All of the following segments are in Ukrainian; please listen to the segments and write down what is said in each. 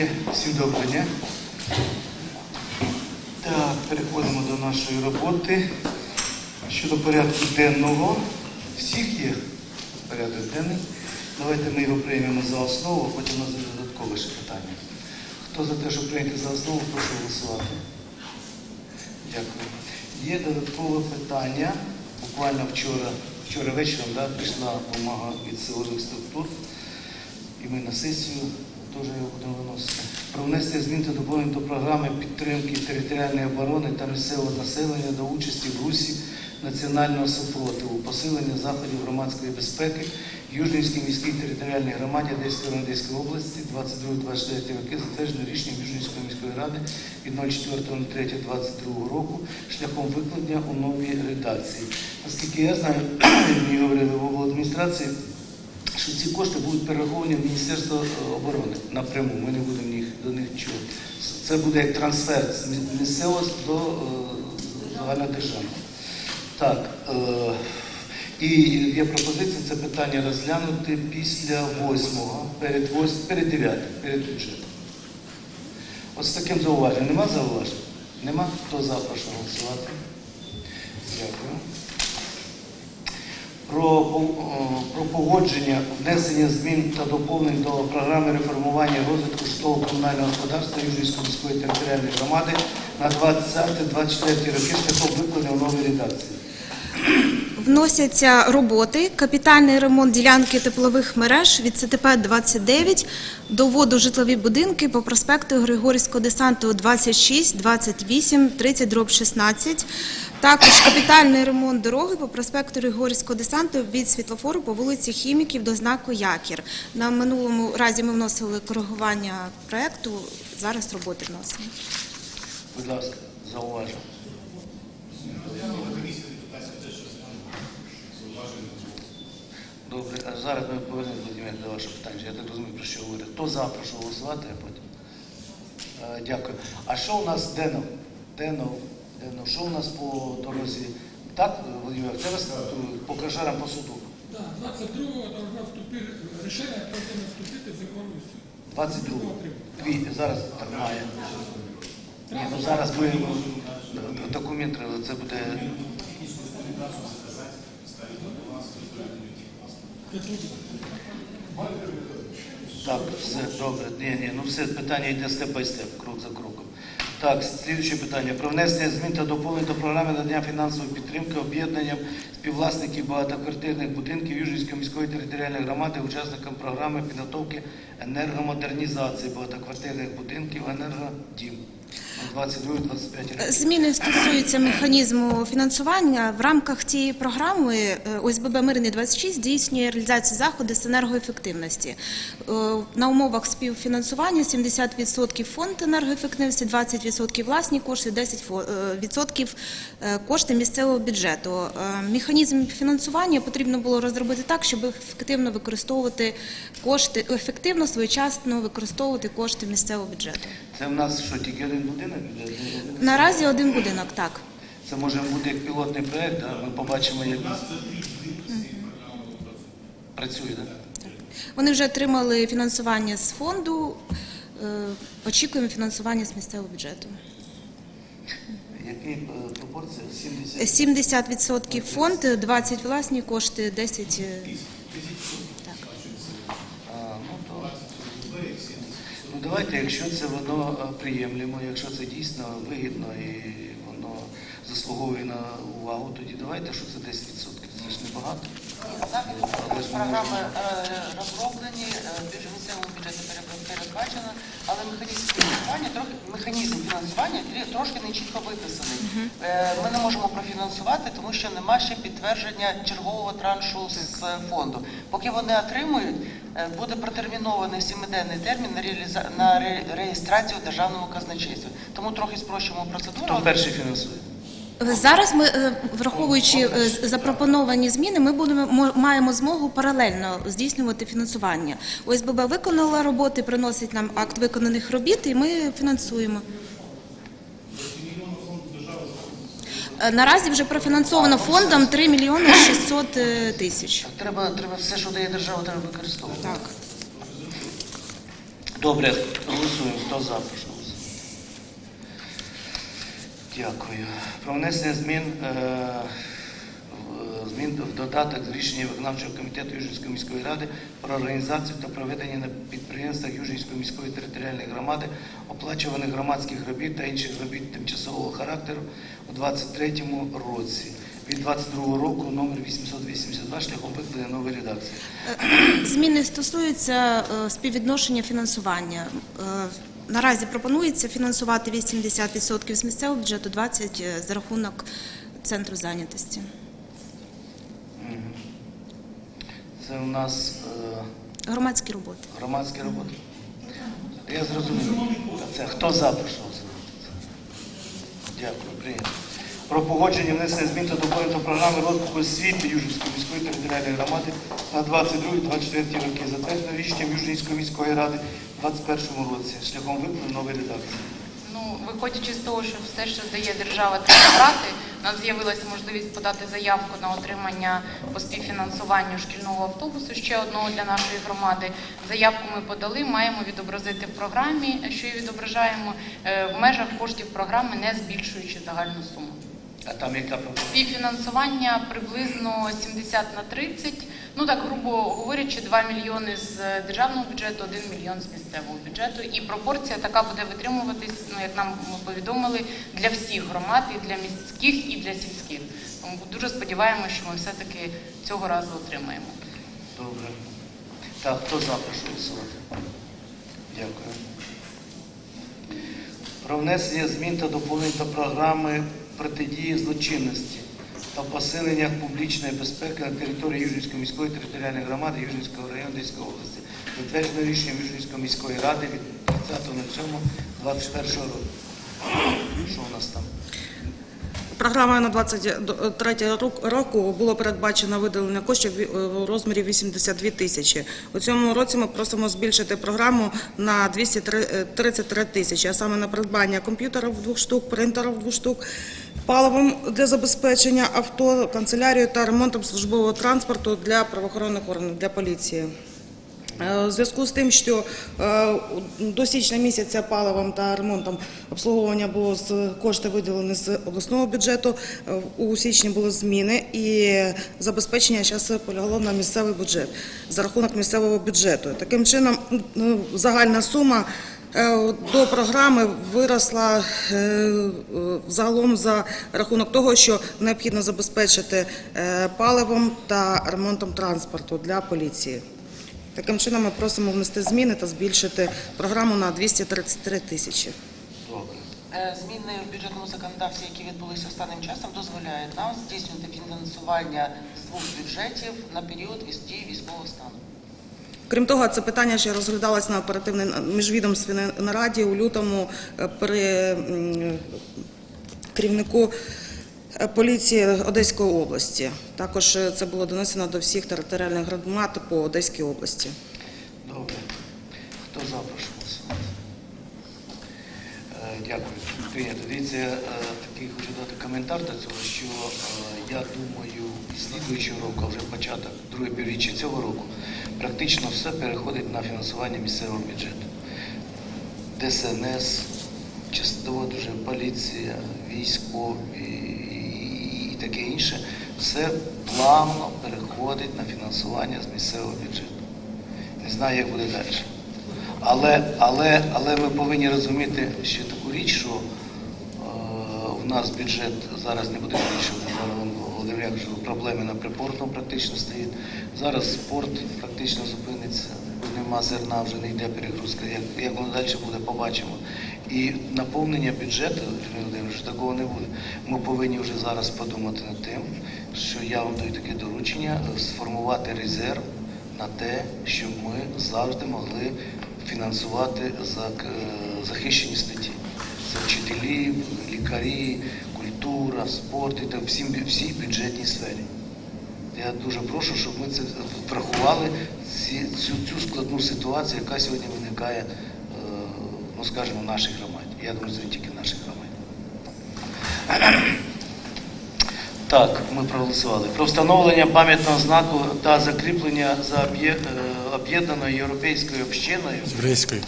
Є всім доброго. Так, переходимо до нашої роботи. Щодо порядку денного. Всіх є порядок денний. Давайте ми його приймемо за основу, а потім у нас додаткове ще питання. Хто за те, щоб прийняти за основу, прошу голосувати. Дякую. Є додаткове питання. Буквально вчора, вчора вечором да, прийшла допомога від силових структур. І ми на сесію теж його будемо виносити. Про внесення змін та доповнень до програми підтримки територіальної оборони та місцевого населення до участі в русі національного супротиву, посилення заходів громадської безпеки Южнівській міській територіальній громаді Одеської Одеської області 22-24 роки затверджено рішенням Южнівської міської ради від 04.03.22 року шляхом викладення у новій редакції. Наскільки я знаю, мені говорили в обладміністрації, що ці кошти будуть перераховані в Міністерство е, оборони напряму. Ми не будемо їх, до них чути. Це буде як трансфер з мі- місцевого до е, загальнодержавного. Так. Е, і є пропозиція це питання розглянути після восьмого, перед, вось, перед дев'ятим, перед бюджетом. От з таким зауваженням. Нема зауважень? Нема? Хто за, прошу голосувати? Дякую про, про погодження внесення змін та доповнень до програми реформування розвитку житлово-комунального господарства Южнівської міської територіальної громади на 20-24 роки шляхом виконання в новій редакції. Вносяться роботи, капітальний ремонт ділянки теплових мереж від ЦТП 29 до воду житлові будинки по проспекту Григорівського десанту 26, 28, 30 дроб 16. Також капітальний ремонт дороги по проспекту Григорівського десанту від світлофору по вулиці Хіміків до знаку Якір. На минулому разі ми вносили коригування проекту, зараз роботи вносимо. Будь ласка, зауважу. Добре, а зараз ми повернемося Владимир, до вашого питання. Я так розумію, про що говорити. Хто за, прошу голосувати, а потім. Е, Дякую. А що у нас Денов? Денов, Денов, що у нас по дорозі? Так, Владимир, це вас е, по Крашарам по суду? Да, 22-го должна вступити, рішення повинно вступити в законну силу. 22 Дві, зараз тримає. Ні, ну зараз ми документ, це буде. Так, все добре. Ні, ні, ну все питання йде степ бай степ, крок за кроком. Так, слідуюче питання. Про внесення змін та доповнень до програми надання фінансової підтримки об'єднанням співвласників багатоквартирних будинків Южнівської міської територіальної громади, учасникам програми підготовки енергомодернізації багатоквартирних будинків «Енергодім» 22-25 років. Зміни стосуються механізму фінансування. В рамках цієї програми е, ОСББ Мирний 26 здійснює реалізацію заходу з енергоефективності. Е, На умовах співфінансування 70% фонд енергоефективності, 20% власні кошти, 10% е, кошти місцевого бюджету. Механізм фінансування потрібно було розробити так, щоб ефективно використовувати кошти, ефективно своєчасно використовувати кошти місцевого бюджету. Це в нас що, тільки один будинок? Наразі один будинок, так. Це може бути як пілотний проєкт, ми побачимо, як працює, так? Вони вже отримали фінансування з фонду. е, Очікуємо фінансування з місцевого бюджету. Які е, пропорції? 70? 70% фонд, 20 власні кошти, 10 е, так. А, ну, то... ну давайте, якщо це воно е, приємлемо, якщо це дійсно вигідно і воно заслуговує на увагу, тоді давайте, що це 10%. Це ж небагато. Ж Програми е, розроблені, е, бюджет бюджету передбачено, але механізм фінансування трохи механізм фінансування трошки не чітко виписаний. Е, Ми не можемо профінансувати, тому що нема ще підтвердження чергового траншу з фонду. Поки вони отримують, буде протермінований сімиденний термін на реаліза- на ре- реєстрацію в державному казначействі. Тому трохи спрощуємо процедуру. Хто перший фінансує? Зараз ми, е, враховуючи е, запропоновані зміни, ми будемо маємо змогу паралельно здійснювати фінансування. ОСББ виконала роботи, приносить нам акт виконаних робіт, і ми фінансуємо. Е, Наразі вже профінансовано фондом 3 мільйони 600 е, тисяч. Треба, треба все, що дає держава, треба використовувати. Так. Добре, голосуємо. Хто за. Дякую. Про внесення змін, е, змін в додаток з рішення виконавчого комітету Южинської міської ради про організацію та проведення на підприємствах Южинської міської територіальної громади оплачуваних громадських робіт та інших робіт тимчасового характеру у 2023 році. Від 22 року номер 882 шляхом викладення нової редакції. Зміни стосуються е, співвідношення фінансування. Е, Наразі пропонується фінансувати 80% з місцевого бюджету, 20% за рахунок центру зайнятості. Це у нас е, Громадські роботи. громадські роботи. Я зрозумів. Це хто за прошу? Дякую, прийнято. Про погодження внесення змін та доповнення до програми розвитку освіти Южинської міської територіальної громади на 22-24 роки, затверджено рішенням Южинської міської ради 2021 році, шляхом викладу нової редакції. Ну, виходячи з того, що все, що здає держава, треба брати, у нас з'явилася можливість подати заявку на отримання по співфінансуванню шкільного автобусу ще одного для нашої громади. Заявку ми подали, маємо відобразити в програмі, що і відображаємо е, в межах коштів програми, не збільшуючи загальну суму. А там яка? Співфінансування приблизно 70 на 30, ну так грубо говорячи, 2 мільйони з державного бюджету, 1 мільйон з місцевого бюджету. І пропорція така буде витримуватись, ну як нам повідомили, для всіх громад, і для міських, і для сільських. Тому дуже сподіваємося, що ми все-таки цього разу отримаємо. Добре. Так, хто запрошу голосувати? Дякую. Про внесення змін та доповнень до програми протидії злочинності та посилення публічної безпеки на території Южинської міської територіальної громади Южинського району Одеської області. Затверджено рішенням Южинської міської ради від 30.07.21 року. Що у нас там? Програмою на 23 рок- року було передбачено виділення коштів у розмірі 82 тисячі. У цьому році ми просимо збільшити програму на 233 тисячі, а саме на придбання комп'ютерів двох штук, принтерів двох штук, паливом для забезпечення авто, канцелярію та ремонтом службового транспорту для правоохоронних органів, для поліції. Е, У зв'язку з тим, що е, до січня місяця паливом та ремонтом обслуговування було з кошти виділені з обласного бюджету. е, У січні були зміни і забезпечення зараз полягло на місцевий бюджет за рахунок місцевого бюджету. Таким чином, загальна сума. Е, До програми виросла е, загалом за рахунок того, що необхідно забезпечити е, паливом та ремонтом транспорту для поліції. Таким чином ми просимо внести зміни та збільшити програму на 233 тисячі. Зміни в бюджетному законодавстві, які відбулися останнім часом, дозволяють нам здійснювати фінансування з двох бюджетів на період військового стану. Крім того, це питання ще розглядалось на оперативній міжвідомственній нараді у лютому е, при керівнику е, поліції Одеської області. Також е, це було донесено до всіх територіальних громад по Одеській області. Добре. Хто за, прошу голосувати. Е, Дякую. Дивіться, такий хочу дати коментар до цього, що е, я думаю, слідуючого року, а вже початок друге півріччя цього року, практично все переходить на фінансування місцевого бюджету. ДСНС, частково дуже поліція, військові і, таке інше, все плавно переходить на фінансування з місцевого бюджету. Не знаю, як буде далі. Але, але, але ми повинні розуміти ще таку річ, що нас бюджет зараз не буде збільшувати. Володимир Яковлевич, проблеми на припортному практично стоїть. Зараз спорт практично зупиниться, нема зерна, вже не йде перегрузка. Як, як воно далі буде, побачимо. І наповнення бюджету, Володимирович, такого не буде. Ми повинні вже зараз подумати над тим, що я вам даю таке доручення сформувати резерв на те, щоб ми завжди могли фінансувати е, захищені статті. Це вчителі, лікарі, культура, спорт і так всім всій бюджетній сфері. Я дуже прошу, щоб ми це врахували цю, цю складну ситуацію, яка сьогодні виникає, е, ну скажімо, в нашій громаді. Я думаю, це не тільки в нашій громаді. Так, ми проголосували. Про встановлення пам'ятного знаку та закріплення за е, об'єднаною європейською общиною. Єврейської.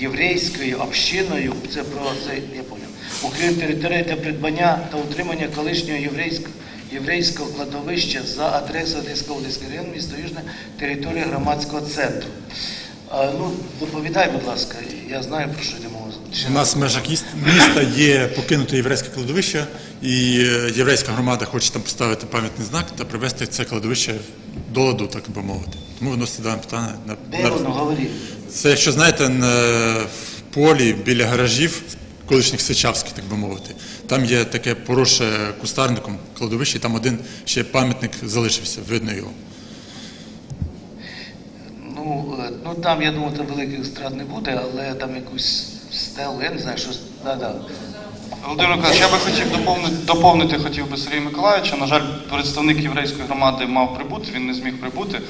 Єврейською общиною, це про це я поняв. окрім території для придбання та утримання колишнього єврейського єврейського кладовища за адресою Одеського район, місто Южне, територія громадського центру. А, ну, доповідай, будь ласка, я знаю про що йде мова. У нас в межах міста є покинуте єврейське кладовище, і е, єврейська громада хоче там поставити пам'ятний знак та привести це кладовище до ладу, так би мовити. Тому виносить дане питання на, Де воно говорив? це, якщо знаєте, на- в полі біля гаражів колишніх Сичавських, так би мовити. Там є таке поросше кустарником кладовище, і там один ще пам'ятник залишився, видно його. Ну, е, ну там, я думаю, там великих страт не буде, але там якусь стелу, я не знаю. Да, да. Володимир Миколаївич, я би хотів доповнити, доповнити хотів би Сергія Миколаївича. На жаль, представник єврейської громади мав прибути, він не зміг прибути.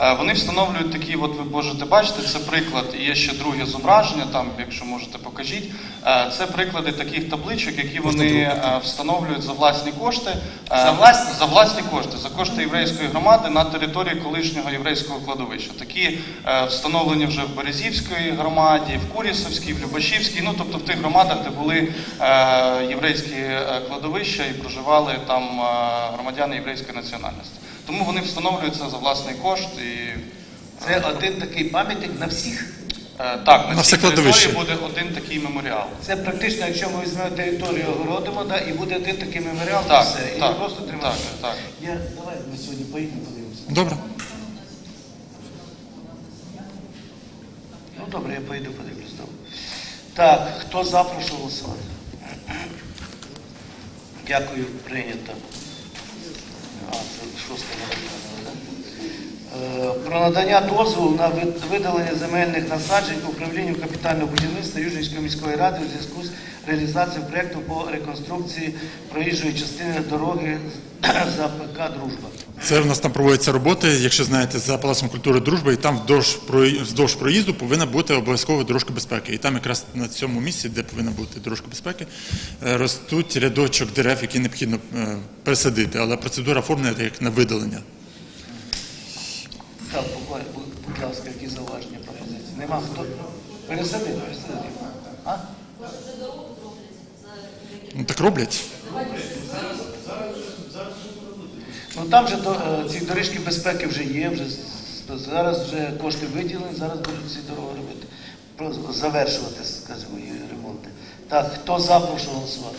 Е, Вони встановлюють такі, от ви можете бачити, це приклад. І є ще друге зображення, там, якщо можете, покажіть. Е, Це приклади таких табличок, які вони е, встановлюють за власні кошти. За власні? за власні кошти, за кошти єврейської громади на території колишнього єврейського кладовища. Такі встановлені вже в Березівській громаді, в Курісовській, в Любашівській, ну тобто в тих громадах, де були єврейські кладовища і проживали там громадяни єврейської національності. Тому вони встановлюються за власний кошт і Це один такий пам'ятник на всіх. е, так, на, На всій території буде один такий меморіал. Це практично, якщо ми візьмемо територію огородимо, да, і буде один такий меморіал, і Так, все. І так, просто так, так. Я, давай ми сьогодні поїдемо, подивимося. Добре. Ну добре, я поїду, подивлюсь. Добре. Так, хто за, прошу голосувати. Дякую, прийнято. А, це шоста година, да? Про надання дозволу на видалення земельних насаджень управлінню капітального будівництва Южнівської міської ради у зв'язку з реалізацією проєкту по реконструкції проїжджої частини дороги за ПК Дружба. Це в нас там проводяться роботи, якщо знаєте, за Палацом культури дружби, і там вздовж, проїзду повинна бути обов'язково дорожка безпеки. І там якраз на цьому місці, де повинна бути дорожка безпеки, е, ростуть рядочок дерев, які необхідно е, пересадити. Але процедура оформлена як на видалення. Так, буквально, будь, ласка, які зауваження пропозиції? Нема хто? Пересади, пересади. А? Ну так роблять. Ну там же до, е, ці доріжки безпеки вже є, вже зараз вже кошти виділені, зараз будуть ці дороги робити. Завершувати, скажімо, ремонти. Так, хто за, прошу голосувати.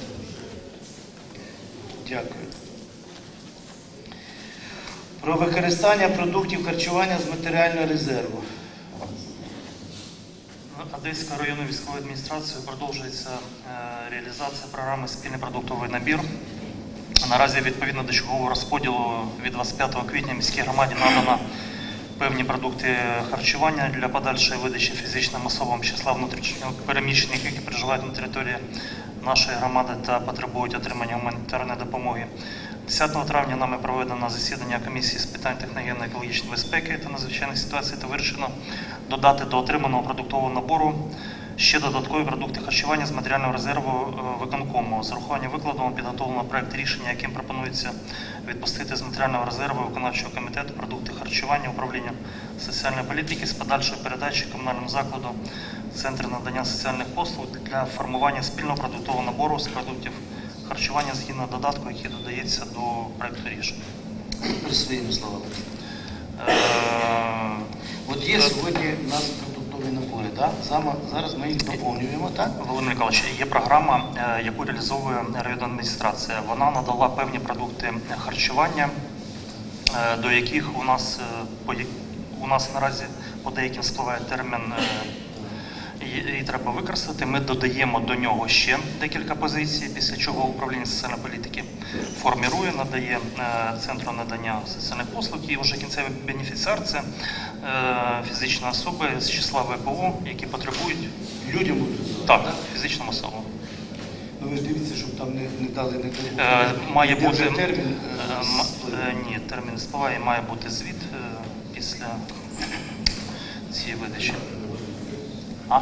Дякую. Про використання продуктів харчування з матеріального резерву. Одеською районною військовою адміністрацією продовжується е, реалізація програми Спільний продуктовий набір. Наразі відповідно до чергового розподілу від 25 квітня міській громаді надано певні продукти харчування для подальшої видачі фізичним особам числа внутрішньо переміщених, які проживають на території нашої громади та потребують отримання гуманітарної допомоги. 10 травня нами проведено засідання комісії з питань техногенно-екологічної безпеки та надзвичайних ситуацій та вирішено додати до отриманого продуктового набору ще додаткові продукти харчування з матеріального резерву е, виконкому. З урахуванням викладеного підготовлено проект рішення, яким пропонується відпустити з матеріального резерву виконавчого комітету продукти харчування управління соціальної політики з подальшої передачі комунальному закладу Центр надання соціальних послуг для формування спільного продуктового набору з продуктів харчування згідно додатку, який додається до проекту рішення. Тепер своїми словами. Е, От є сьогодні у нас продуктові набори, так? Зараз ми їх доповнюємо, так? Володимир Миколаївич, є програма, е, яку реалізовує районна адміністрація. Вона надала певні продукти харчування, е, до яких у нас у нас наразі по деяким спливає термін. Її треба використати. Ми додаємо до нього ще декілька позицій, після чого управління соціальної політики формірує, надає е, центру надання соціальних послуг. І вже кінцевий бенефіціар це е, фізичні особи з числа ВПО, які потребують Людям так, фізичним особам. Ну ви ж дивіться, щоб там не, не дали не Е, має Де бути термін. ні, термін спливає, має бути звіт після цієї видачі. А?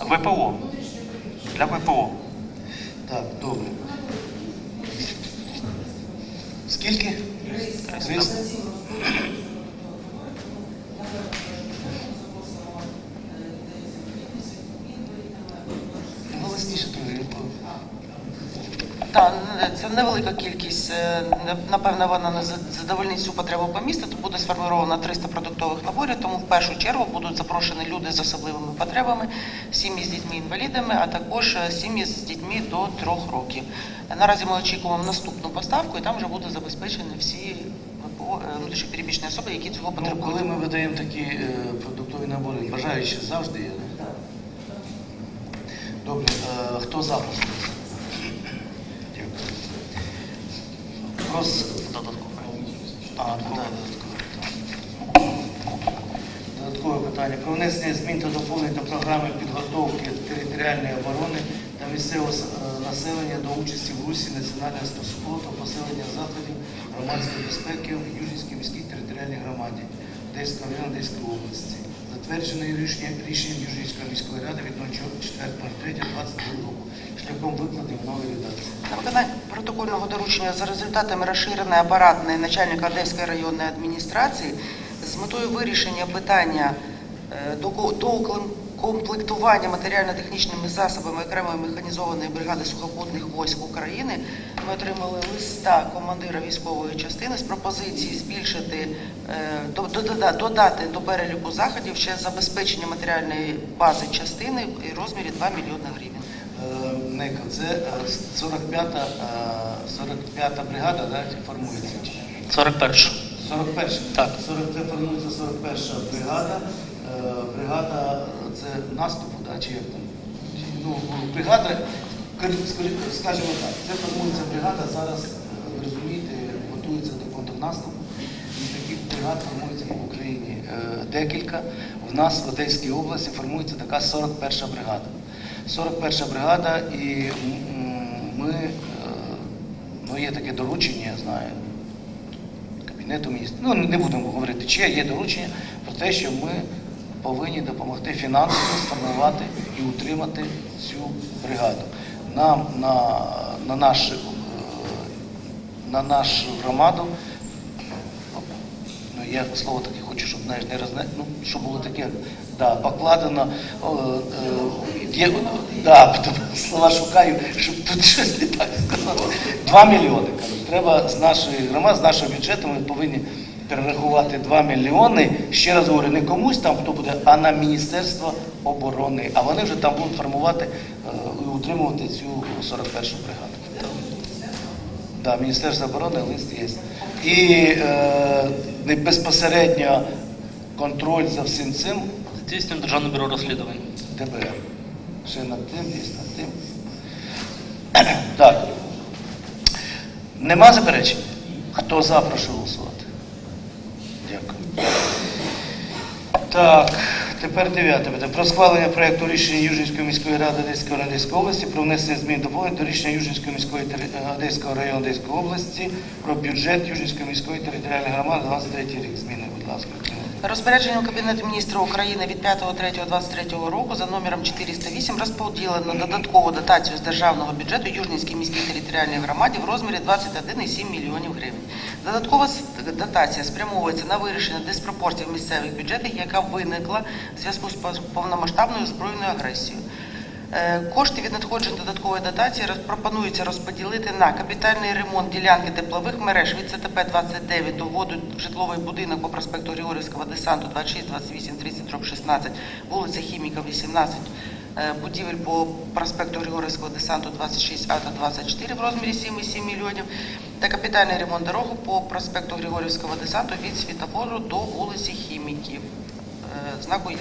ВПО. Для ВПО. Так, добре. Скільки? 300. Так, це невелика кількість. е, Напевно, вона не задовольнить всю потребу по місту. Тут буде сформовано 300 продуктових наборів, тому в першу чергу будуть запрошені люди з особливими потребами, сім'ї з дітьми-інвалідами, а також е, сім'ї з дітьми до трьох років. Наразі ми очікуємо наступну поставку, і там вже будуть забезпечені всі е, внутрішньопереміщені особи, які цього Ну, потребують. коли ми видаємо такі е, продуктові набори, бажаючі завжди є. Добре, е, хто за? прошу? Дякую. Ну, додаткове. Додаткове питання. Про внесення змін та доповнень до програми підготовки територіальної оборони та місцевого е, населення до участі в Русі національного супроту посилення заходів громадської безпеки в Южнівській міській територіальній громаді Одеського району Одеської області. Затверджене рішення рішенням Южнівської міської ради від 04.03.2022 року шляхом викладення нової редакції. На виконання протокольного доручення за результатами розширеної апаратної начальника Одеської районної адміністрації з метою вирішення питання е, доукомплектування матеріально-технічними засобами окремої механізованої бригади сухопутних військ України ми отримали листа командира військової частини з пропозицією збільшити е, до- до- дода- додати до переліку заходів ще забезпечення матеріальної бази частини в розмірі 2 мільйони гривень. Е, Неко, це е, 45-та е, 45-та бригада, да, формується? 41. 41. Так. 40, це формується 41 бригада. Е, Бригада це наступу, да, чи як там? Ну, бригада, скажі- скажі- скажімо так, це формується бригада, зараз, е, розумієте, готується до контрнаступу. І таких бригад формується по Україні е, декілька. В нас в Одеській області формується така 41 ша бригада. 41 бригада, і ми, ну є таке доручення, я знаю, Кабінету міністрів. Ну, не будемо говорити, чи є доручення про те, що ми повинні допомогти фінансово сформувати і утримати цю бригаду. Нам на, на, наш, е, на нашу громаду, ну я слово таке хочу, щоб знаєш, не розна... ну, щоб було таке, да, покладено, о, е, є, да, слова шукаю, щоб тут щось не так сказати. Два мільйони. кажуть. Треба з нашої громади, з нашого бюджету ми повинні перерахувати 2 мільйони. Ще раз говорю, не комусь там хто буде, а на Міністерство оборони. А вони вже там будуть формувати е, і утримувати цю 41-шу бригаду. Да, Міністерство оборони лист є. І е, безпосередньо контроль за всім цим Здійснюємо Державне бюро розслідувань. ДБР. Ще над тим, є над тим. Так. Нема заперечень? Хто за, прошу голосувати. Так, тепер дев'яте питання. Про схвалення проєкту рішення Южинської міської ради Одеської Одеської області про внесення змін доповнень до рішення Южинської міської тери- Одеського району Одеської області про бюджет Южинської міської територіальної громади 23 рік. Зміни, будь ласка. Розпорядженням Кабінету міністрів України від 5.3.23 року за номером 408 розподілено додаткову дотацію з державного бюджету Южненській міській територіальній громаді в розмірі 21,7 мільйонів гривень. Додаткова дотація спрямовується на вирішення диспропорцій в місцевих бюджетах, яка виникла в зв'язку з повномасштабною збройною агресією. Е, Кошти від надходжень додаткової дотації пропонується розподілити на капітальний ремонт ділянки теплових мереж від ЦТП 29 до вводу в житловий будинок по проспекту Григорівського десанту 26, 28, 30, 16, вулиця Хіміка 18, е, будівель по проспекту Григорівського десанту 26А та 24 в розмірі 7,7 мільйонів та капітальний ремонт дороги по проспекту Григорівського десанту від світофору до вулиці Хіміків. Е, Знаку е,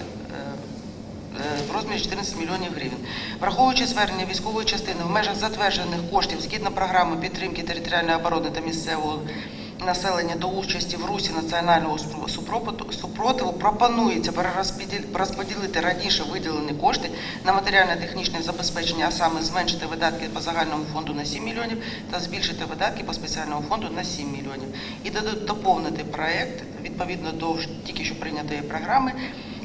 в розмірі 14 мільйонів гривень. Враховуючи звернення військової частини в межах затверджених коштів згідно програми підтримки територіальної оборони та місцевого населення до участі в русі національного супротиву, пропонується розподілити раніше виділені кошти на матеріально-технічне забезпечення, а саме зменшити видатки по загальному фонду на 7 мільйонів та збільшити видатки по спеціальному фонду на 7 мільйонів. І доповнити проект відповідно до тільки що прийнятої програми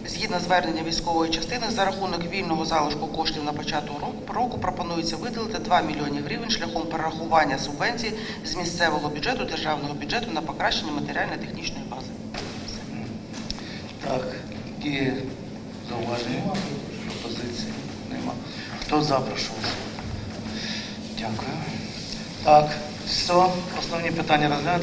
Згідно звернення військової частини, за рахунок вільного залишку коштів на початку року, пропонується виділити 2 мільйони гривень шляхом перерахування субвенцій з місцевого бюджету, державного бюджету на покращення матеріально-технічної бази. Так, які зауваження, пропозиції? Нема. Хто за. Дякую. Так, все, основні питання розглянути.